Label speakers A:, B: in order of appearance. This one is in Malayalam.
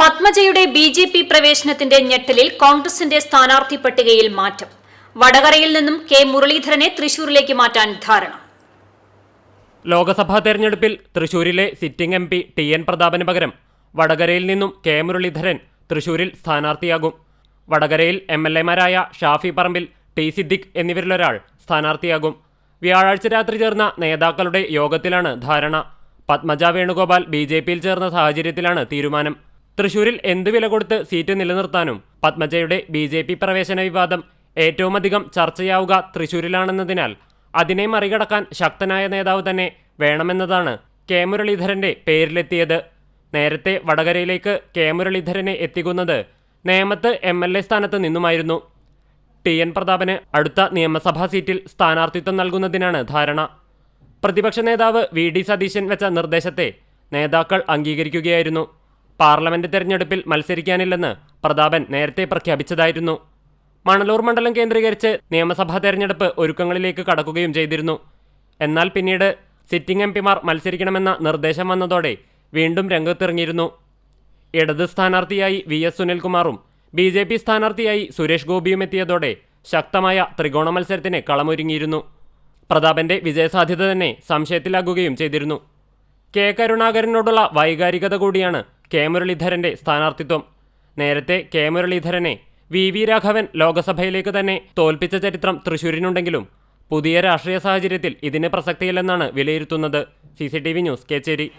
A: പത്മജയുടെ ബി ജെ പി പ്രവേശനത്തിന്റെ ഞെട്ടലിൽ കോൺഗ്രസിന്റെ സ്ഥാനാർത്ഥി പട്ടികയിൽ മാറ്റം. വടകരയിൽ നിന്നും കെ മുരളീധരനെ തൃശൂരിലേക്ക് മാറ്റാൻ ധാരണ.
B: ലോക്സഭാ തെരഞ്ഞെടുപ്പിൽ തൃശൂരിലെ sitting M P T N Prathapan പകരം വടകരയിൽ നിന്നും കെ മുരളീധരൻ തൃശൂരിൽ സ്ഥാനാർത്ഥിയാകും. വടകരയിൽ എം എൽ എമാരായ ഷാഫി പറമ്പിൽ ടി സിദ്ദിഖ് എന്നിവരിലൊരാൾ സ്ഥാനാർത്ഥിയാകും. വ്യാഴാഴ്ച രാത്രി ചേർന്ന നേതാക്കളുടെ യോഗത്തിലാണ് ധാരണ. പത്മജ വേണുഗോപാൽ ബി ജെ പിയിൽ ചേർന്ന സാഹചര്യത്തിലാണ് തീരുമാനം. തൃശൂരിൽ എന്ത് വില കൊടുത്ത് സീറ്റ് നിലനിർത്താനും? പത്മജയുടെ ബി ജെ പി പ്രവേശന വിവാദം ഏറ്റവുമധികം ചർച്ചയാവുക തൃശൂരിലാണെന്നതിനാൽ അതിനെ മറികടക്കാൻ ശക്തനായ നേതാവ് തന്നെ വേണമെന്നതാണ് കെ മുരളീധരന്റെ പേരിലെത്തിയത്. നേരത്തെ വടകരയിലേക്ക് കെ മുരളീധരനെ എത്തിക്കുന്നത് നേമത്ത് എം എൽ എ സ്ഥാനത്ത് നിന്നുമായിരുന്നു. ടി എൻ പ്രതാപന് അടുത്ത നിയമസഭാ സീറ്റിൽ സ്ഥാനാർത്ഥിത്വം നൽകുന്നതിനാണ് ധാരണ. പ്രതിപക്ഷ നേതാവ് വി ഡി സതീശൻ വെച്ച നിർദ്ദേശത്തെ നേതാക്കൾ അംഗീകരിക്കുകയായിരുന്നു. പാർലമെന്റ് തെരഞ്ഞെടുപ്പിൽ മത്സരിക്കാനില്ലെന്ന് പ്രതാപൻ നേരത്തെ പ്രഖ്യാപിച്ചതായിരുന്നു. മണലൂർ മണ്ഡലം കേന്ദ്രീകരിച്ച് നിയമസഭാ തെരഞ്ഞെടുപ്പ് ഒരുക്കങ്ങളിലേക്ക് കടക്കുകയും ചെയ്തിരുന്നു. എന്നാൽ പിന്നീട് സിറ്റിംഗ് എം പിമാർ മത്സരിക്കണമെന്ന നിർദ്ദേശം വന്നതോടെ വീണ്ടും രംഗത്തിറങ്ങിയിരുന്നു. ഇടത് സ്ഥാനാർത്ഥിയായി വി എസ് സുനിൽകുമാറും ബി ജെ പി സ്ഥാനാർത്ഥിയായി സുരേഷ് ഗോപിയും എത്തിയതോടെ ശക്തമായ ത്രികോണ മത്സരത്തിന് കളമൊരുങ്ങിയിരുന്നു. പ്രതാപന്റെ വിജയസാധ്യത തന്നെ സംശയത്തിലാകുകയും ചെയ്തിരുന്നു. കെ കരുണാകരനോടുള്ള വൈകാരികത കൂടിയാണ് കെ മുരളീധരന്റെ സ്ഥാനാർത്ഥിത്വം. നേരത്തെ കെ മുരളീധരനെ വി. വി. രാഘവൻ ലോക്സഭയിലേക്ക് തന്നെ തോൽപ്പിച്ച ചരിത്രം തൃശൂരിനുണ്ടെങ്കിലും പുതിയ രാഷ്ട്രീയ സാഹചര്യത്തിൽ ഇതിന് പ്രസക്തിയില്ലെന്നാണ് വിലയിരുത്തുന്നത്. സി. ന്യൂസ് കേച്ചേരി.